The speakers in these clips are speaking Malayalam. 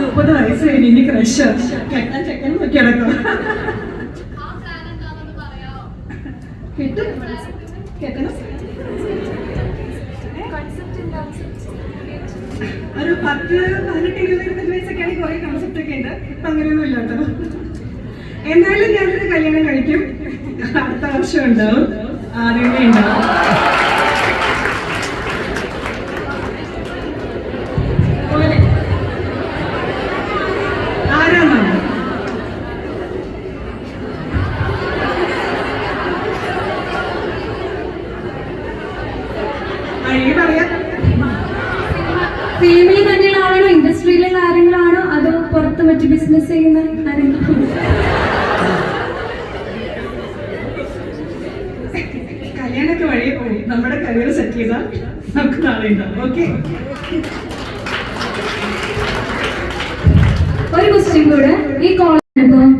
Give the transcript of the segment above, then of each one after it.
മുപ്പത് വയസ്സ് കഴിഞ്ഞ് ഇനി ക്രഷ് കെട്ടാൻ ചെക്കൻ നോക്കി കെട്ടണം. ഒരു പത്ത് പതിനെട്ട് ഇരുപത് ഇരുപത്തഞ്ച് വയസ്സൊക്കെ ആണെങ്കിൽ കുറെ കൺസെപ്റ്റ് ഒക്കെ ഉണ്ട്. ഇപ്പൊ അങ്ങനെയൊന്നും ഇല്ല കേട്ടോ. എന്തായാലും ഞാനൊരു കല്യാണം കഴിക്കും. അടുത്ത വർഷം ഉണ്ടാവും. ആദ്യമേ ഉണ്ടാവും. ഫിലിമിൽ തന്നെയുള്ള ആളാണോ ഇൻഡസ്ട്രിയിലുള്ള ആരെങ്കിലാണോ അതോ പുറത്ത് മറ്റ് ബിസിനസ് ചെയ്യുന്ന ആരെങ്കിലും കല്യാണൊക്കെ വഴിയെ പോയി. നമ്മുടെ കരിയർ സെറ്റ് ചെയ്താൽ നമുക്ക് നാളെ ഉണ്ടാവും. ഓക്കെ ഒരു ക്വസ്റ്റ്യൻ കൂടെ. ഈ കോളേജ് അനുഭവം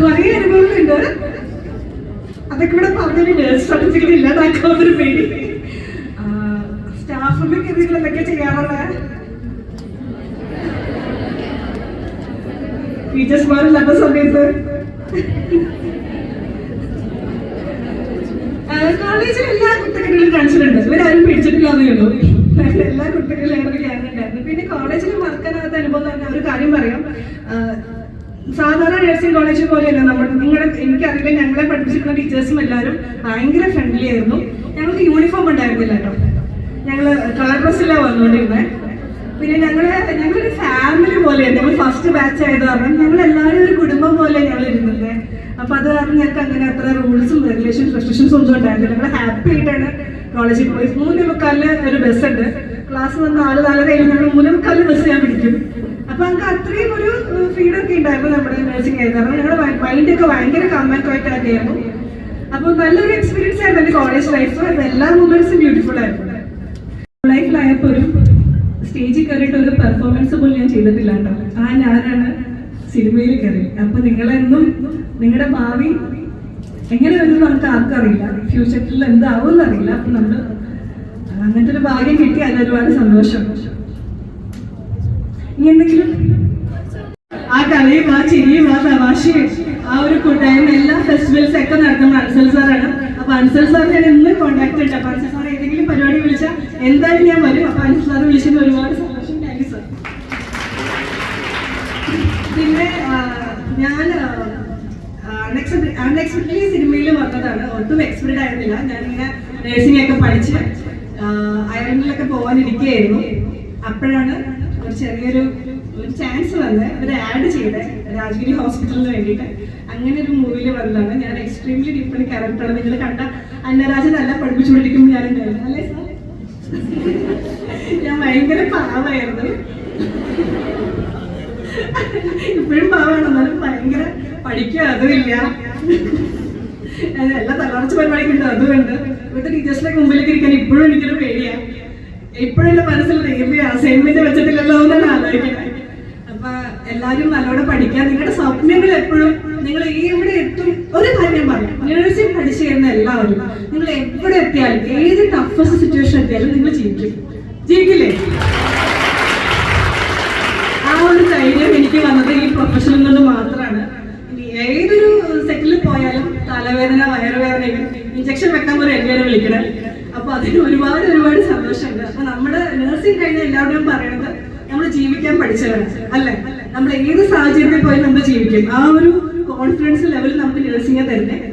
കുറെ അനുഭവങ്ങളുണ്ട്. അതൊക്കെ ഇവിടെ നേഴ്സ് സർട്ടിഫിക്കറ്റ് ഇല്ലാതാക്കാവുന്നൊരു പേടി. സ്റ്റാഫിന്റെ കയറിയിട്ട് എന്തൊക്കെ ചെയ്യാറുള്ള? ടീച്ചേഴ്സ്മാരില്ലാത്ത സമയത്ത്. കോളേജിൽ എല്ലാ കുട്ടികളിലും കാണിച്ചിട്ടുണ്ട് ഇവരാരും പേടിച്ചിട്ടില്ലാന്നേ ഉള്ളൂ. എല്ലാ കുട്ടികളിലും ഏറെ ക്യാനുണ്ടായിരുന്നു പിന്നെ കോളേജിൽ മറക്കാനാകാത്ത അനുഭവം തന്നെ ഒരു കാര്യം പറയാം. സാധാരണ നഴ്സിംഗ് കോളേജ് പോലെയല്ല നമ്മൾ നിങ്ങളുടെ എനിക്കറിയില്ല ഞങ്ങളെ പഠിപ്പിച്ചിരുന്ന ടീച്ചേഴ്സും എല്ലാവരും ഭയങ്കര ഫ്രണ്ട്ലി ആയിരുന്നു. ഞങ്ങൾക്ക് യൂണിഫോം ഉണ്ടായിരുന്നില്ല കേട്ടോ. ഞങ്ങൾ കളർ ഡ്രസ്സിലാണ് വന്നുകൊണ്ടിരുന്നത് പിന്നെ ഞങ്ങൾ ഞങ്ങളൊരു ഫാമിലി പോലെയാണ് ഞങ്ങൾ ഫസ്റ്റ് ബാച്ച് ആയത് കാരണം ഞങ്ങൾ എല്ലാവരും ഒരു കുടുംബം പോലെ ഞങ്ങൾ ഇരുന്നത് അപ്പൊ അത് കാരണം ഞങ്ങൾക്ക് അങ്ങനെ അത്ര റൂൾസും റെഗുലേഷൻസ് റെസ്ട്രിക്ഷൻസ് ഒന്നും ഉണ്ടായിരുന്നില്ല. ഞങ്ങൾ ഹാപ്പി ആയിട്ടാണ് കോളേജിൽ പോയി മൂന്നേ മുക്കാലിന് ഒരു ബസ് ഉണ്ട്. ക്ലാസ് വന്ന് നാല് നാലര കഴിഞ്ഞ് ഞങ്ങൾ മൂന്നേ മുക്കാലിന് ബസ് ഞാൻ പിടിക്കും. അപ്പൊ ഞങ്ങൾക്ക് അത്രയും ഒരു ഫ്രീഡം ഒക്കെ ഉണ്ടായിരുന്നു നമ്മുടെ നഴ്സിംഗ് ആയിരുന്നു കാരണം ഞങ്ങളുടെ മൈൻഡ് ഒക്കെ ഭയങ്കര കമ്മാൻഡ് ആയിട്ടൊക്കെ ആയിരുന്നു. അപ്പൊ നല്ലൊരു എക്സ്പീരിയൻസ് ആയിരുന്നു എന്റെ കോളേജ് ലൈഫ് എല്ലാ മൊമെന്റ്സും ബ്യൂട്ടിഫുൾ ആയിരുന്നു. ലൈഫിലായപ്പോ ഒരു സ്റ്റേജിൽ കയറിയിട്ട് ഒരു പെർഫോമൻസ് പോലും ഞാൻ ചെയ്തിട്ടില്ല കേട്ടോ. ആ ഞാനാണ് സിനിമയിൽ കയറി. അപ്പൊ നിങ്ങളെന്നും നിങ്ങളുടെ ഭാവി എങ്ങനെ വരും നമുക്ക് ആർക്കും അറിയില്ല. ഫ്യൂച്ചറിൽ എന്താവും എന്നറിയില്ല അപ്പൊ നമ്മൾ അങ്ങനത്തെ ഒരു ഭാഗ്യം കിട്ടി ഒരുപാട് സന്തോഷം. ഇനി ആ കളിയും ആ ചിരിയും ആ തമാശയും ആ ഒരു കൂട്ടായ്മ എല്ലാ ഫെസ്റ്റിവൽസ് ഒക്കെ നടത്തുമ്പോൾ അൻസൽ സാറാണ് അപ്പൊ അൻസൽ സാർ ഞാൻ ഇന്ന് കോൺടാക്ട് ഉണ്ട്. അപ്പൊ അൻസൽ സാർ ഏതെങ്കിലും പരിപാടി വിളിച്ചാൽ എന്തായാലും ഞാൻ വരും. അപ്പൊ അൻസൽ സാർ വിളിച്ചതിന് ഒരുപാട് സന്തോഷം. താങ്ക് യു സാർ പിന്നെ ഞാൻ അൺഎക്സ്പെക്ടഡ്ലി സിനിമയിൽ വന്നതാണ്. ഒട്ടും എക്സ്പെക്റ്റഡ് ആയിരുന്നില്ല. ഞാനിങ്ങനെ നഴ്സിംഗ് ഒക്കെ പഠിച്ച് അയർലൻഡിലൊക്കെ പോകാനിരിക്കുകയായിരുന്നു അപ്പോഴാണ് ഒരു ചെറിയൊരു ഒരു ചാൻസ് വന്ന് ഒരു ആഡ് ചെയ്ത് രാജഗിരി ഹോസ്പിറ്റലിന് വേണ്ടിയിട്ട് അങ്ങനെ ഒരു മൂവിയിൽ വന്നതാണ്. ഞാൻ എക്സ്ട്രീംലി ഡിഫറെന്റ് ക്യാരക്ടറാണ് നിങ്ങൾ കണ്ട അന്നരാജൻ നല്ല പഠിപ്പിച്ചുകൊണ്ടിരിക്കുമ്പോൾ ഞാൻ ഉണ്ടായിരുന്നു. അല്ലേ സാർ? ഞാൻ ഭയങ്കര പാവായിരുന്നു. ഇപ്പോഴും പാവാണ്. എന്നാലും ഭയങ്കര പഠിക്കുക അതുമില്ല അത് എല്ലാ തലർച്ച പരിപാടിക്കുണ്ട് അതുമുണ്ട് ഇവിടുത്തെ ടീച്ചേഴ്സിന്റെ മുമ്പിലേക്ക് ഇരിക്കാൻ ഇപ്പോഴും എനിക്കൊരു പേടിയാ. ഇപ്പോഴും എന്റെ മനസ്സിൽ അസൈൻമെന്റ് വെച്ചിട്ടില്ലല്ലോ അപ്പൊ എല്ലാരും നല്ലോണം പഠിക്കാൻ നിങ്ങളുടെ സ്വപ്നങ്ങൾ എപ്പോഴും നിങ്ങൾ എവിടെ എത്തും ഒരു കാര്യം പറയും. യൂണിവേഴ്സിറ്റി പഠിച്ചു ചെയ്യുന്ന എല്ലാവരും നിങ്ങൾ എവിടെ എത്തിയാലും ഏത് ടഫസ്റ്റ് സിറ്റുവേഷൻ എത്തിയാലും നിങ്ങൾ ജീവിക്കും. ജീവിക്കില്ലേ? ആ ഒരു ധൈര്യം എനിക്ക് വന്നത് ഈ പ്രൊഫഷനിൽ നിന്ന് മാത്രമാണ്. ഏതൊരു സെറ്റിൽ പോയാലും തലവേദന വയറുവേദന ഇഞ്ചക്ഷൻ വെക്കാൻ പോലും എല്ലാവരും വിളിക്കണേ. അപ്പൊ അതിന് ഒരുപാട് ഒരുപാട് സന്തോഷമുണ്ട്. അപ്പൊ നമ്മുടെ നേഴ്സിംഗ് കഴിഞ്ഞ എല്ലാവരും പറയുന്നത് നമ്മൾ ജീവിക്കാൻ പഠിച്ചവരാണ് അല്ലെ? നമ്മൾ ഏത് സാഹചര്യത്തിൽ പോയി നമ്മൾ ജീവിക്കും. ആ ഒരു കോൺഫിഡൻസ് ലെവൽ നമുക്ക് നേഴ്സിംഗ് തരുന്നത്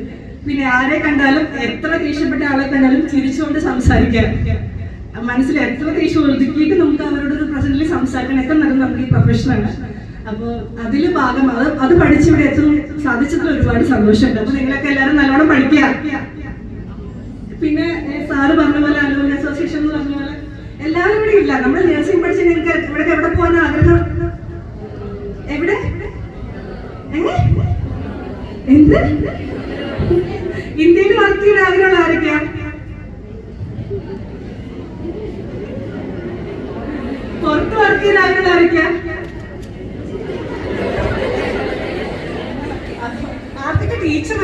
പിന്നെ ആരെ കണ്ടാലും എത്ര ദേഷ്യപ്പെട്ട ആളെ കണ്ടാലും ചിരിച്ചുകൊണ്ട് സംസാരിക്കാൻ മനസ്സിൽ എത്ര ദേഷ്യം ഒതുക്കിയിട്ട് നമുക്ക് അവരോട് ഒരു പ്രസന്റിൽ സംസാരിക്കാനൊക്കെ നടന്ന് നമുക്ക് ഈ പ്രൊഫഷനാണ് അപ്പോൾ അതിൽ ഭാഗം അത് അത് പഠിച്ച് ഇവിടെ എത്തും സാധിച്ചതിൽ ഒരുപാട് സന്തോഷമുണ്ട്. അപ്പൊ നിങ്ങളൊക്കെ എല്ലാവരും നല്ലോണം പഠിക്കുക. പിന്നെ സാറ് പറഞ്ഞ പോലെ അലൂമിനി അസോസിയേഷൻ എന്ന് പറഞ്ഞ പോലെ എല്ലാവരും ഇവിടെ ഇല്ല. നമ്മൾ നഴ്സിംഗ് പഠിച്ച നിങ്ങൾക്ക് ഇവിടെ എവിടെ പോകാൻ ആഗ്രഹം? എവിടെ? എന്ത്? ഇന്ത്യയിൽ വർക്ക് ചെയ്യാൻ ആഗ്രഹമുള്ള ആരൊക്കെയാ? പുറത്ത് വർക്ക് ചെയ്യുന്ന ആഗ്രഹമുള്ള ആരൊക്കെയാ? ആർക്കൊക്കെ ടീച്ചർ